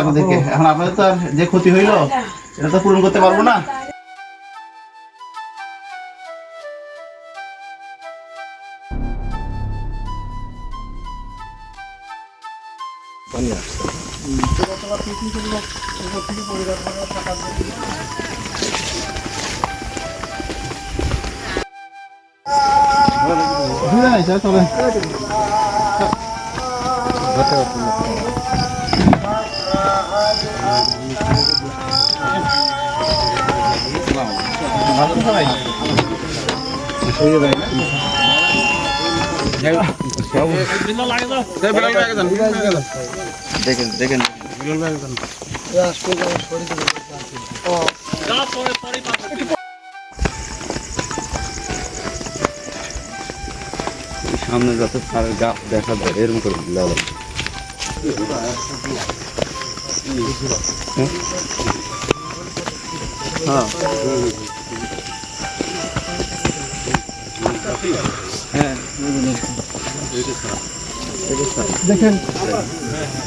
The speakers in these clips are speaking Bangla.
এখন আপনাদের তো আর যে ক্ষতি হইল এটা তো পূরণ করতে পারব না। অসুবিধা সামনে যাতে তার গা দেখা যায় এরকম করে দিলে। হ্যাঁ হ্যাঁ দেখেন।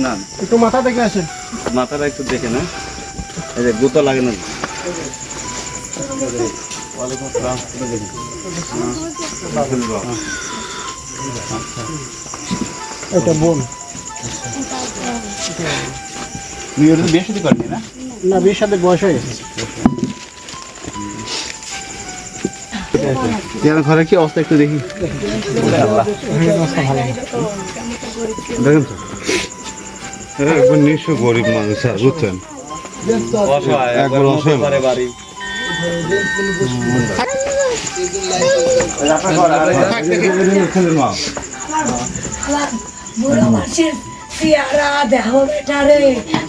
না। একটু মাথা দেখে আসেন। মাথাটা একটু দেখে না এই যে গুতো লাগে না। ওয়ালাইকুম আসসালাম এটা বোন। ওটা তো বিয়ে শাদী করেনি না? না বিয়ের সাথে বয়স হয়ে গেছে। ঘরে কি অবস্থা একটু দেখি। দেখেন একবার নিঃস্ব গরিব মানুষ আর বুঝছেন? একবার অসহায় বাড়ি বেটা রে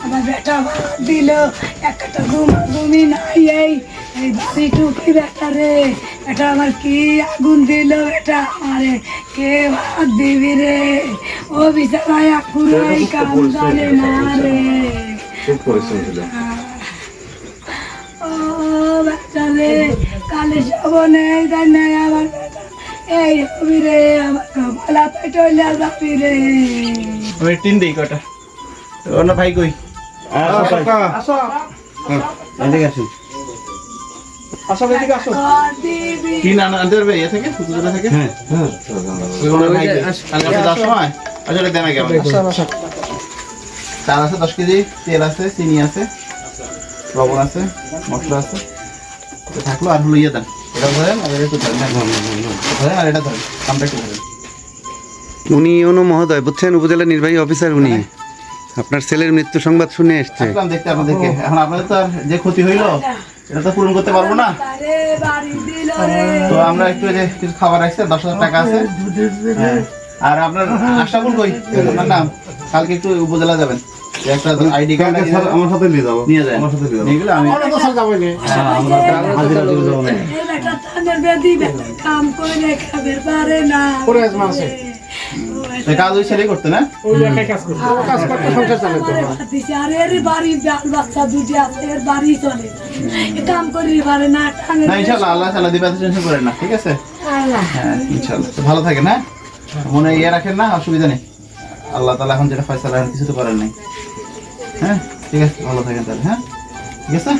আমার বেটা দিল একটা ঘুমা ঘুমি নাই এই। এই বাড়ি টুকি বেটা রে এটা আমার কি আগুন দিল বেটা আমারে? কে ভাত দিবি রে? ও বিচারায় আকুরাই কাম জানে না রে। খুব পরিশ্রম ছিল। ও বেটা রে কালে যাব নেই তাই নাই আমার এই হবি রে আমার কপালা পেটলিয়া যাবি রে। আমি টিন দিই কটা। অন্য ভাই কই? আসো এদিকে আসুন। আসো এদিকে আসো। ইয়ে থেকে থেকে? হ্যাঁ হ্যাঁ। আচ্ছা দেন আগে আসো আসো চাল আছে দশ কেজি তেল আছে চিনি আছে লবণ আছে মশলা আছে। থাকল আর হলো ইয়ে দেন। এটা ধরেন আর এটা ধরেন হ্যাঁ, ধরেন আর এটা ধরেন। কামটা একটু ধরেন। উনি অনু মহোদয় বুঝছেন? উপজেলা নির্বাহী অফিসার উনি। আপনার ছেলের মৃত্যু সংবাদ শুনে এসছে। আসলাম দেখতে আপনাদেরকে। এখন আপনাদের তো আর যে ক্ষতি হইল এটা তো পূরণ করতে পারব না। তারে বাড়ি দিল রে তো আমরা একটু যে কিছু খাবার রাখছি দশ হাজার টাকা আছে। হ্যাঁ। আর আপনার আশরাফুল কই? আপনার নাম? কালকে একটু উপজেলা যাবেন। একটা আইডি কার্ড আমার সাথে নিয়ে যাব। নিয়ে যায় আমার সাথে নিয়ে যাব। নিয়ে গেলে আমি আমরা না। হাজিরা দিয়ে যাব না কাম করে খাবে পারে না। কাজ ওই ছেলে করতে না ওই একাই কাজ করতে কাজ করতে সংসার চালাতে আমারে ভাত দিছে, আর এর বাড়ি বাচ্চা দুটি আছে এর বাড়ি চলে। না কাম করি পারে না না ইনশাল্লাহ আল্লাহ তাআলা দিবে টেনশন করেন না ঠিক আছে? হ্যাঁ ইনশাল্লাহ। ভালো থাকেন হ্যাঁ? মনে ইয়ে রাখেন না অসুবিধা নেই। আল্লাহ তাআলা এখন যেটা ফয়সালা কিছু তো করার নেই। হ্যাঁ ঠিক আছে ভালো থাকেন তাহলে হ্যাঁ? ঠিক আছে?